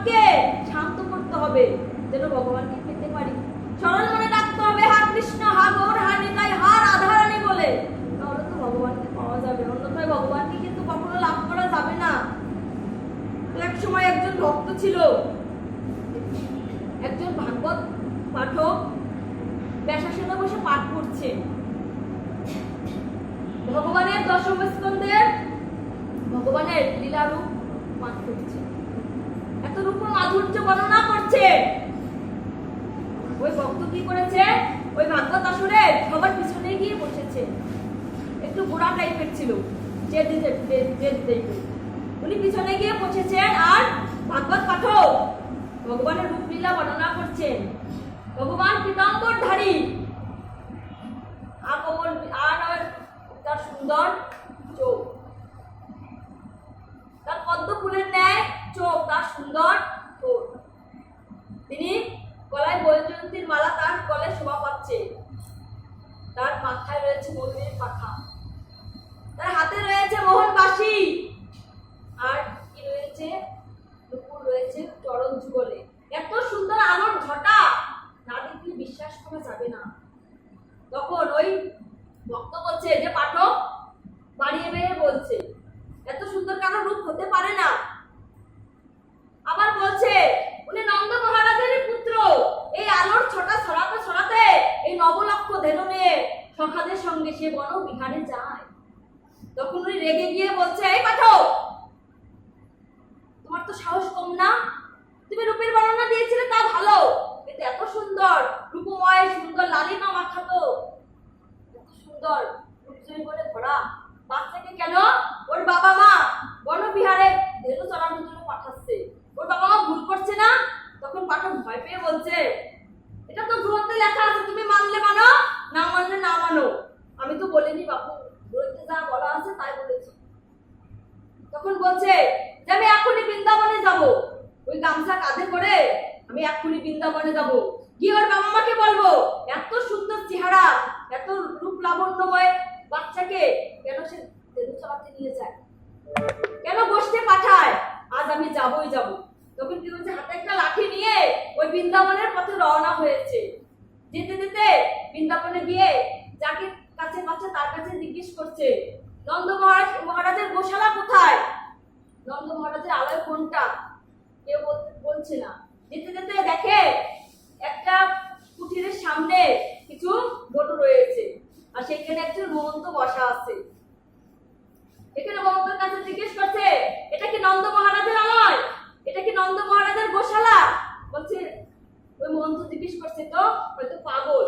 ভগবানকে শান্ত করতে হবে, যেন ভগবানকে পেতে পারি। স্মরণ মনে রাখতে হবে, হা কৃষ্ণ, হা গৌর, হা নিতাই, হা রাধারানী বলে। তাহলে তো ভগবানকে পাওয়া যাবে, অন্যথায় ভগবানকে কিন্তু কখনো লাভ করা যাবে না। এক সময় একজন ভক্ত ছিল, একজন ভাগবত পাঠক, ব্যাসাসনে বসে পাঠ করছে। ভগবানের দশম স্কন্ধের ভগবানের লীলারূপ পাঠ করছে। মাধুর্য বর্ণনা করছে। ওই ভক্ত কি করেছে? ওই ভাগবত আসরে সবার পিছনে গিয়ে বসেছে। একটু বুড়া টাইপের ছিল উনি পিছনে গিয়ে বসেছেন আর ভাগবত পাঠক ভগবানের রূপলীলা বর্ণনা করছেন। ভগবান পীতাম্বরধারী আকমল আর তার সুন্দর চোখ। তার পদ্ম ফুলের ন্যায় চোখ, তার সুন্দর তিনি গলায় বৈজয়ন্তীর মালা তার গলায় শোভা পাচ্ছে। তার মাথায় রয়েছে ময়ূরের পাখা। তার হাতে রয়েছে মোহন বাসি আর কি রয়েছে? নুপুর রয়েছে চরণ যুগলে। এত সুন্দর আলোর ঘটা না দেখলে বিশ্বাস করা যাবে না। তখন ওই ভক্ত বলছে, যে পাঠক বাড়িয়ে বেড়ে বলছে, এত সুন্দর কারও রূপ হতে পারে না আবার বলছে উনি নন্দ মহারাজেরই পুত্র এই আলোর ছটা ছড়াতে ছড়াতে এই নবলক্ষ ধেনু নিয়ে সখাদের সঙ্গে সে বন বিহারে যায় তখন উনি রেগে গিয়ে বলছে এই পাঠক তোমার তো সাহস কম না তুমি রূপের বর্ণনা দিয়েছিলে তা ভালো কিন্তু এত সুন্দর রূপময় সুন্দর লালিমা মাখাতো এত সুন্দর রূপজয়ী বলে ভরা বাচ্চাকে কেন ওর বাবা মা বনবিহারে ধেনু চড়ানোর জন্য পাঠাচ্ছে ওর বাবা মা ভুল করছে না তখন পাঠক ভয় পেয়ে বলছে, এটা তো গ্রন্থে লেখা আছে, তুমি মানলে মানো, না মানলে না মানো। আমি তো বলিনি বাপু, গ্রন্থে যা বলা আছে তাই বলেছি। তখন বলছে, যে আমি এখনই বৃন্দাবনে যাব। ওই গামছা কাঁধে করে আমি এখনই বৃন্দাবনে যাব। গিয়ে ওর বাবা মাকে বলব? এত সুন্দর চেহারা, এত রূপ লাবণ্যময় বাচ্চাকে কেন সে চালাতে নিয়ে যায়? কেন বসতে পাঠায়? আজ আমি যাবই যাব। তখন কি হচ্ছে হাতে একটা লাঠি নিয়ে ওই বৃন্দাবনের পথে রওনা হয়েছে। যেতে যেতে বৃন্দাবনে গিয়ে যাকে কাছে পাচ্ছে, তার কাছে জিজ্ঞেস করছে, নন্দ মহারাজ, মহারাজের গোশালা কোথায়? নন্দ মহারাজের আলয় কোনটা? কেউ বলছে না। যেতে যেতে দেখে একটা কুঠিরের সামনে কিছু গরু রয়েছে আর সেখানে একজন মহন্ত বসা আছে। এখানে মহন্তর কাছে জিজ্ঞেস করছে, এটা কি নন্দ মহারাজের আলয় এটা কি নন্দ মহারাজের গোশালা বলছে ওই মহন্ত জিজ্ঞেস করছে তো হয়তো পাগল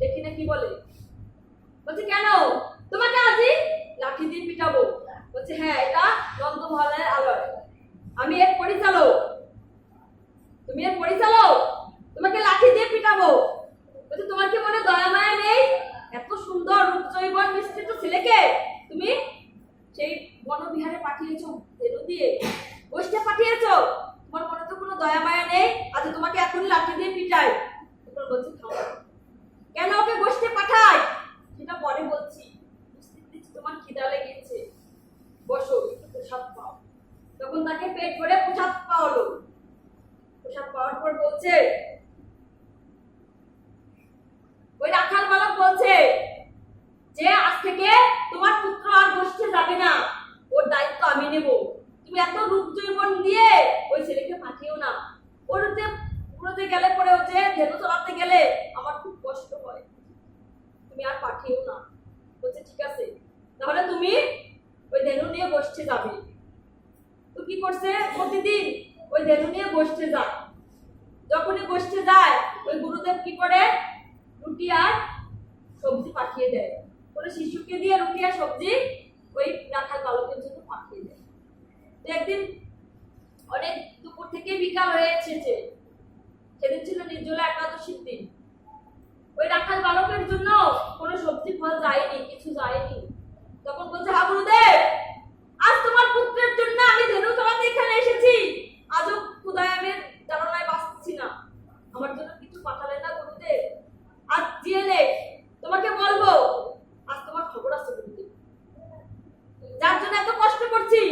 দেখি না কি বলে বলছে কেন তোমাকে আজই লাঠি দিয়ে পিটাবো বলছে হ্যাঁ এটা নন্দ মহালয়ের আলয় আমি এর পরিচালক তুমি এর পরিচালক তোমাকে লাঠি দিয়ে পিটাবো বলছে তোমার কি মনে দয়া মায়া নেই এত সুন্দর রূপজৈবন মিশ্রিত ছেলেকে তুমি সেই বনবিহারে পাঠিয়েছো ধেনু দিয়ে গোষ্ঠে তোমার মনে তো কোনো দয়া মায়া নেই। আজ তোমাকে লাঠি দিয়ে পিটাই তখন বলছে থামো কেন ওকে গোষ্ঠে পাঠায় সেটা পরে বলছি বুঝতে পেরেছি তোমার খিদা লেগেছে বসো একটু প্রসাদ পাও তখন তাকে পেট ভরে প্রসাদ পাওয়ালো প্রসাদ পাওয়ার পর বলছে ওই রাখাল বালক বলছে যে আজ থেকে তোমার পুত্র আর গোষ্ঠে যাবে না ওর দায়িত্ব আমি নেব তুমি এত রূপ জৈবন দিয়ে ওই ছেলেকে পাঠিও না ওরতে পুরোতে গেলে পরে হচ্ছে ধেনু চলাতে গেলে আমার খুব কষ্ট হয় তুমি আর পাঠিও না বলছে ঠিক আছে তাহলে তুমি ওই ধেনু নিয়ে গোষ্ঠে যাবে তো কি করছে প্রতিদিন ওই ধেনু নিয়ে গোষ্ঠে যায় যখনই গোষ্ঠে যায় ওই গুরুদেব কি করে রুটি আর সবজি পাঠিয়ে দেয় কোনো শিশুকে দিয়ে রুটি আর সবজি ওই রাখাল বালকের জন্য পাঠিয়ে দেয় তো একদিন অনেক দুপুর থেকে বিকাল হয়ে এসেছে। সেদিন ছিল নির্জলা একাদশীর দিন। ওই রাখাল বালকের জন্য কোনো সবজি ফল যায়নি, কিছু যায়নি। তখন বলছে, হা গুরুদেব, আজ তোমার পুত্রের জন্য আমি ধেনু তোমাকে এখানে এসেছি। আজও ক্ষুদায় আমি জানালায় বাঁচছি না। আমার জন্য কিছু পাঠালে না গুরুদেব? আজ জিয়েলে, তোমাকে বলব, আজ তোমার খবর আছে গুরুদেব। যার জন্য এত কষ্ট করছি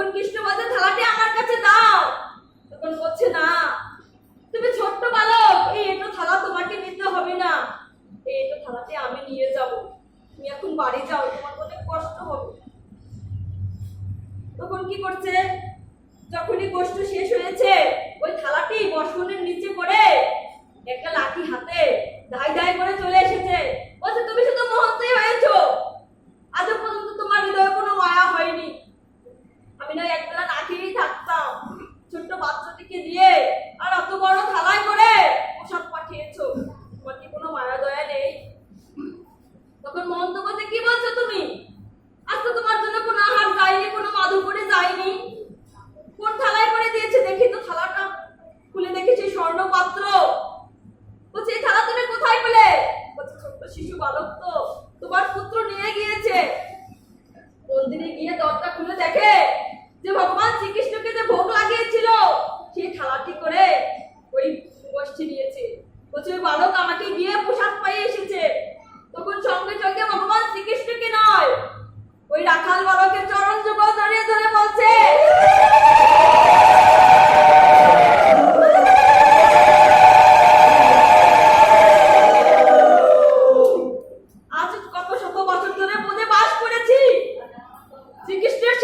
তখন কৃষ্ণবাদের থালাটি আমার কাছে দাও, তখন বলছে, না, তুমি ছোট্ট বালক, এই এটো থালা তোমাকে নিতে হবে না। এই এটো থালাটি আমি নিয়ে যাব। তুমি এখন বাড়ি যাও, তোমার অনেক কষ্ট হবে। তখন কি করছে? যখনই কষ্ট শেষ হয়েছে, ওই থালাটি বসনের নিচে করে একটা লাঠি হাতে ধাই ধাই করে চলে এসেছে। বলছে, তুমি শুধু মহন্তই হয়েছো আজও পর্যন্ত তোমার হৃদয়ে কোনো মায়া হয়নি আমি থাকতাম। ছোট্ট বাচ্চাটিকে দিয়ে আর অত বড় থালায় করে পোশাক পাঠিয়েছো। কোনো মায়া দয়া নেই? তখন মহন্ত বলছে, কি বলছো তুমি? তোমার জন্য কোনো আহার যায়নি, কোনো যায়নি। কোন থালায় করে দিয়েছে দেখি তো থালাটা? খুলে দেখি সেই স্বর্ণ পাত্র বলছে এই থালা তুমি কোথায় পেলে? বলছে, ছোট্ট শিশু বালক তো তোমার পুত্র নিয়ে গিয়েছে। মন্দিরে গিয়ে দরজা খুলে দেখে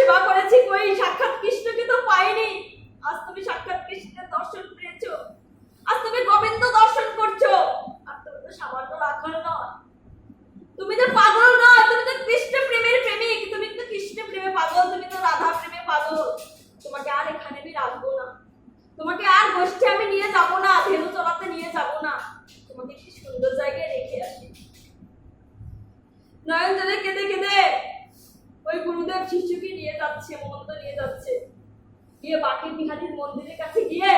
সেবা করেছি কই সাক্ষাৎ কৃষ্ণকে তো পাইনি আজ তুমি সাক্ষাৎ কৃষ্ণের দর্শন পেয়েছ আজ তুমি গোবিন্দ দর্শন করছ আর তুমি তো সামান্য রাখাল নয় তুমি তো পাগল নয় তুমি তো কৃষ্ণ প্রেমের প্রেমিক তুমি তো কৃষ্ণ প্রেমে পাগল তুমি তো রাধা প্রেমে পাগল তোমাকে আর এখানে আমি রাখব না তোমাকে আর গোষ্ঠী আমি নিয়ে যাব না ধেনু চলাতে নিয়ে যাব না তোমাকে একটি সুন্দর জায়গায় রেখে আসি নয়ন জলে কেঁদে কেঁদে ওই গুরুদেব শিশুকে মহন্ত নিয়ে যাচ্ছে। গিয়ে বাকি বিহারীর মন্দিরের কাছে গিয়ে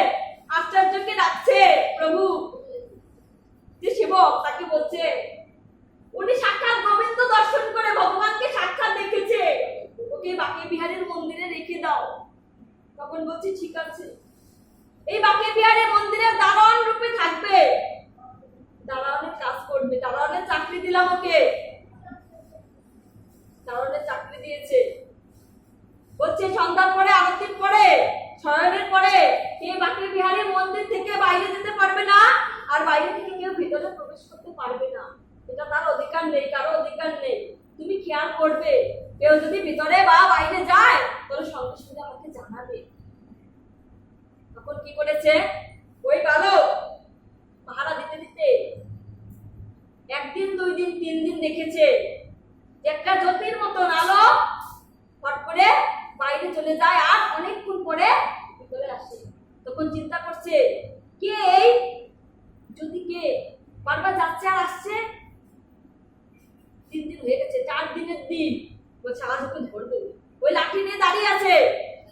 আশ্চর্যকে ডাকছে, প্রভু, যে সেবক তাকে বলছে, উনি সাক্ষাৎ গোবিন্দ দর্শন করে ভগবানকে সাক্ষাৎ দেখেছে। ওকে বাকি বিহারের মন্দিরে রেখে দাও। তখন বলছি, ঠিক আছে। এই বাকি বিহারের মন্দিরে দারোয়ান রূপে থাকবে। দারোয়ানের কাজ করবে। দারোয়ানের চাকরি দিলাম ওকে। দারোয়ানের চাকরি দিয়েছে বলছে সন্ধ্যার পরে আরতির পরে শয়নের পরে এই বাকি বিহারের মন্দির থেকে বাইরে যেতে পারবে না আর বাইরে থেকে কেউ ভিতরে প্রবেশ করতে পারবে না এটা তার অধিকার নেই কারও অধিকার নেই খেয়াল করবে। কেউ যদি ভিতরে বা বাইরে যায়, তাহলে সঙ্গে সঙ্গে আমাকে জানাবে। তখন কি করেছে? ওই বালক পাহারা দিতে দিতে একদিন, দুই দিন, তিন দিন দেখেছে। একটা জ্যোতির মতন আলো ফট করে বাইরে চলে যায় আর অনেকক্ষণ পরে ভিতরে আসে তখন চিন্তা করছে কে এই যদি কে বারবার যাচ্ছে আর আসছে তিন দিন হয়ে গেছে চার দিনের দিন বলছে আজ ওকে ধরবে ওই লাঠি নিয়ে দাঁড়িয়ে আছে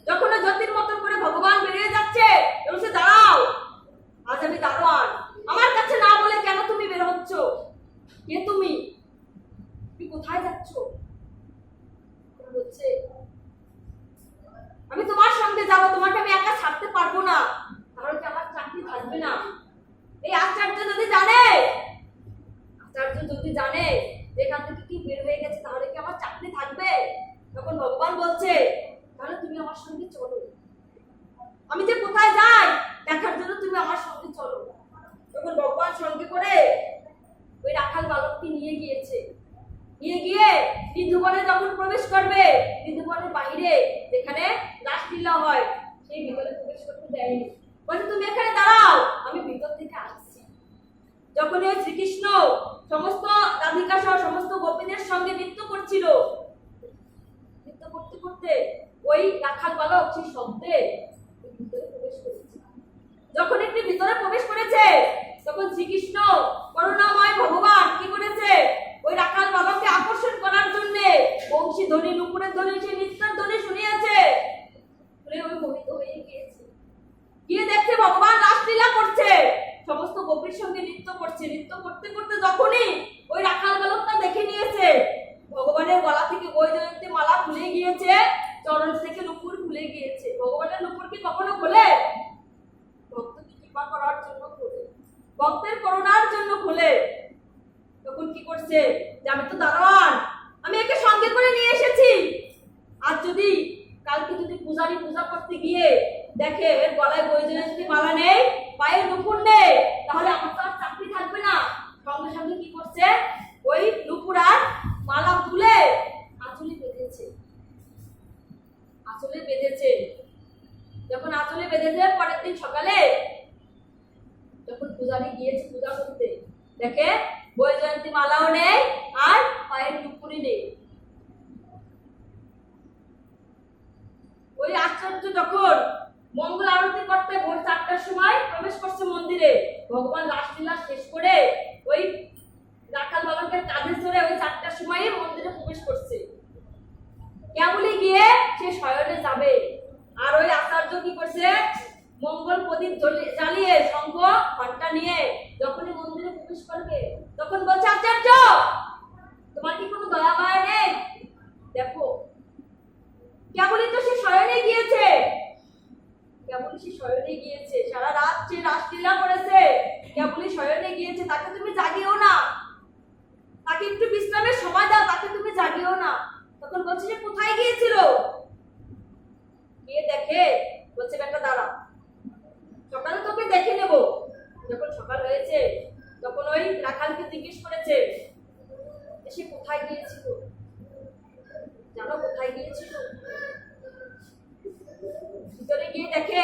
যখন ওই জ্যোতির মতন করে ভগবান বেরিয়ে যাচ্ছে বলছে দাঁড়াও না। তাহলে আমার চাকরি থাকবে না। এই আচার্য যদি জানে আচার্য যদি জানে, এখান থেকে কি বের হয়ে গেছে, তাহলে কি আমার চাকরি থাকবে? তখন ভগবান বলছে, তাহলে তুমি আমার সঙ্গে চলো। আমি যে কোথায় যাই, দেখার জন্য তুমি আমার সঙ্গে চলো। তখন ভগবান সঙ্গে করে, ওই রাখাল বালককে নিয়ে গিয়েছে। নিয়ে গিয়ে বিন্দুবনে যখন প্রবেশ করবে বিন্দুবনের বাইরে যেখানে রাসলীলা হয় সেই ভিতরে প্রবেশ করতে দেয়নি বলছে তুমি এখানে দাঁড়াও আমি ভিতর থেকে আসছি যখন ওই শ্রীকৃষ্ণ সমস্ত রাধিকা সহ সমস্ত গোপীদের সঙ্গে নৃত্য করছিল নৃত্য করতে করতে ওই রাখাল বালক সেই শব্দে ভিতরে প্রবেশ করেছে যখন একটি ভিতরে প্রবেশ করেছে তখন শ্রীকৃষ্ণ করুণাময় ভগবান কি করেছে ওই রাখাল বালককে আকর্ষণ করার জন্য বংশী ধ্বনি নুপুরের ধ্বনি সে নৃত্যের ধ্বনি শুনিয়েছে। শুনে ওই মোহিত হয়ে গিয়েছে। গিয়ে দেখছে ভগবান রাসলীলা করছে। সমস্ত গোপীর সঙ্গে নৃত্য করছে। নৃত্য করতে করতে যখনই ওই রাখাল বালকটা দেখে নিয়েছে, ভগবানের গলা থেকে ওই জয়ন্তী মালা খুলে গিয়েছে, চরণ থেকে নুপুর খুলে গিয়েছে। ভগবানের নুপুর কি কখনো খোলে? ভক্তকে কৃপা করার জন্য খোলে। ভক্তের করুণার জন্য খোলে। তখন কি করছে? যে আমি তো দারোয়ান। আমি একে সঙ্গে করে নিয়ে এসেছি আর যদি কালকে যদি পূজারি পূজা করতে গিয়ে দেখে এর গলায় বৈজয়ন্তী মালা নেই পায়ে নুপুর নেই, তাহলে আমার তো আর চাকরি থাকবে না। সঙ্গে সঙ্গে কি করছে? ওই নুপুর আর মালা তুলে আঁচলে বেঁধেছে। আঁচলে বেঁধেছে। যখন আঁচলে বেঁধেছে, পরের দিন সকালে যখন পূজারি গিয়েছে পূজা করতে, দেখে বৈজয়ন্তী মালাও নেই আর পায়ের টুকুরি নেই। ওই আশ্চর্য যখন মঙ্গল আরতি করতে ভোর চারটার সময় প্রবেশ করছে মন্দিরে। ভগবান রাসলীলা শেষ করে ওই রাখাল বালকের কাঁধে ধরে ওই চারটার সময় মন্দিরে প্রবেশ করছে। কেবলই গিয়ে সে শয়নে যাবে। আর ওই আচার্য কি করছে? মঙ্গল প্রদীপ জ্বলি- জ্বালিয়ে শঙ্খ ঘণ্টা নিয়ে যখনই মন্দিরে প্রবেশ করবে, তখন বলছে, আচার্য, তোমার কি কোনো দয়া মায়া নেই? দেখো কেবলই তো সে শয়নে গিয়েছে। কেবলই সে শয়নে গিয়েছে। সারা রাত সে রাসলীলা করেছে, কেবলই শয়নে গিয়েছে। তাকে তুমি জাগিও না। তাকে একটু বিশ্রামের সময় দাও, তাকে তুমি জাগিও না। তখন বলছে যে, কোথায় গিয়েছিল? গিয়ে দেখে, বলছে, বেটা, দাঁড়া। সকালে তোকে দেখে নেব। যখন সকাল হয়েছে, তখন ওই রাখালকে জিজ্ঞেস করেছে সে কোথায় গিয়েছিল? জানো কোথায় গিয়েছিল ভিতরে গিয়ে দেখে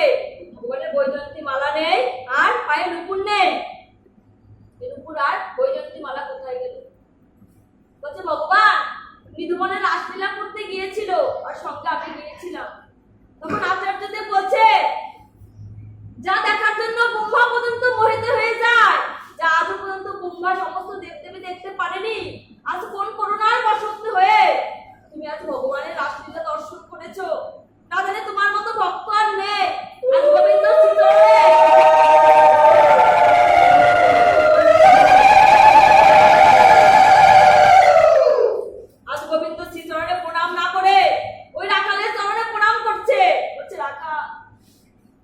ভগবানের বৈজয়ন্তী মালা নেই আর পায়ে নুপুর নেই এই নুপুর আর বৈজয়ন্তী মালা কোথায় গেল বলছে ভগবান মৃদুমনে রাসলীলা করতে গিয়েছিল আর সঙ্গে আমি গিয়েছিলাম তখন আচার্যদেব বলছে যা দেখার জন্য ব্রহ্মা পর্যন্ত মোহিত হয়ে যায় যা আজ পর্যন্ত ব্রহ্মা সমস্ত দেবদেবী দেখতে পারেনি আজ কোন করুণার বসন্ত হয়ে তুমি আজ ভগবানের রাসলীলা দর্শন করেছ না জানি তোমার মতো ভক্ত আর নেই আজ গোবিন্দ চিত্তরে আজ গোবিন্দ শ্রী চরণে প্রণাম না করে ওই রাখালের চরণে প্রণাম করছে বলছে রাখা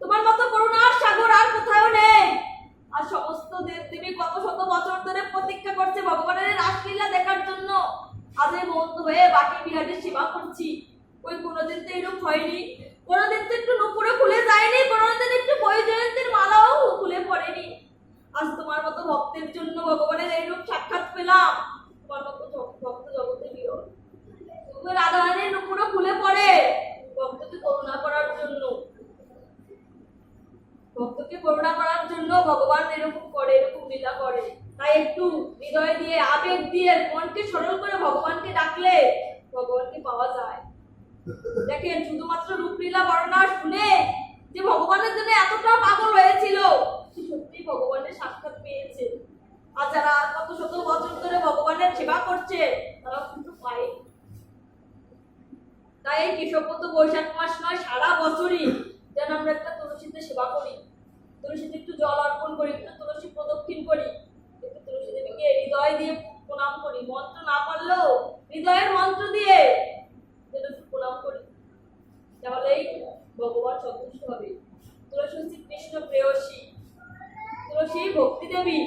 তোমার মতো করুণার সাগর আর কোথাও নেই আর সমস্ত দেব দেবী কত শত বছর ধরে প্রতীক্ষা করছে ভগবানের রাসলীলা দেখার জন্য আজ এই মন্দ হয়ে বাকি বিহারের সেবা করছি। ওই কোনোদিন তো এরকম হয়নি। কোনোদিন তো একটু নুপুরে খুলে যায়নি, কোনোদিন একটু বৈজয়ন্তীর মালাও খুলে পড়েনি। আজ তোমার মতো ভক্তের জন্য ভগবানের এইরূপ সাক্ষাৎ পেলাম। তোমার মতো ভক্ত জগতে তুমি রাধারানীর নুপুরও খুলে পড়ে। ভক্তকে করুণা করার জন্য। ভক্তকে করুণা করার জন্য ভগবান এরকম করে, এরকম লীলা করে। তাই একটু হৃদয় দিয়ে, আবেগ দিয়ে মনকে সরল করে ভগবানকে ডাকলে ভগবানকে পাওয়া যায়। দেখেন, শুধুমাত্র রূপলীলা বর্ণনা শুনে যে ভগবানের জন্য এতটা পাগল হয়েছিল, সে সত্যি ভগবানের সাক্ষাৎ পেয়েছে। আর যারা কত শত বছর ধরে ভগবানের সেবা করছে তারা কিন্তু পায়। তাই এই কৃষকপত বৈশাখ মাস নয়, সারা বছরই যেন আমরা একটা তুলসীতে সেবা করি। তুলসীতে একটু জল অর্পণ করি, তুলসী প্রদক্ষিণ করি। দেবীকে হৃদয় দিয়ে প্রণাম করি। মন্ত্র না পারলেও হৃদয়ের মন্ত্র দিয়ে যেন প্রণাম করি। তাহলেই ভগবান সন্তুষ্ট হবে। তুলসী কৃষ্ণ প্রেয়সী। তুলসী ভক্তি দেবী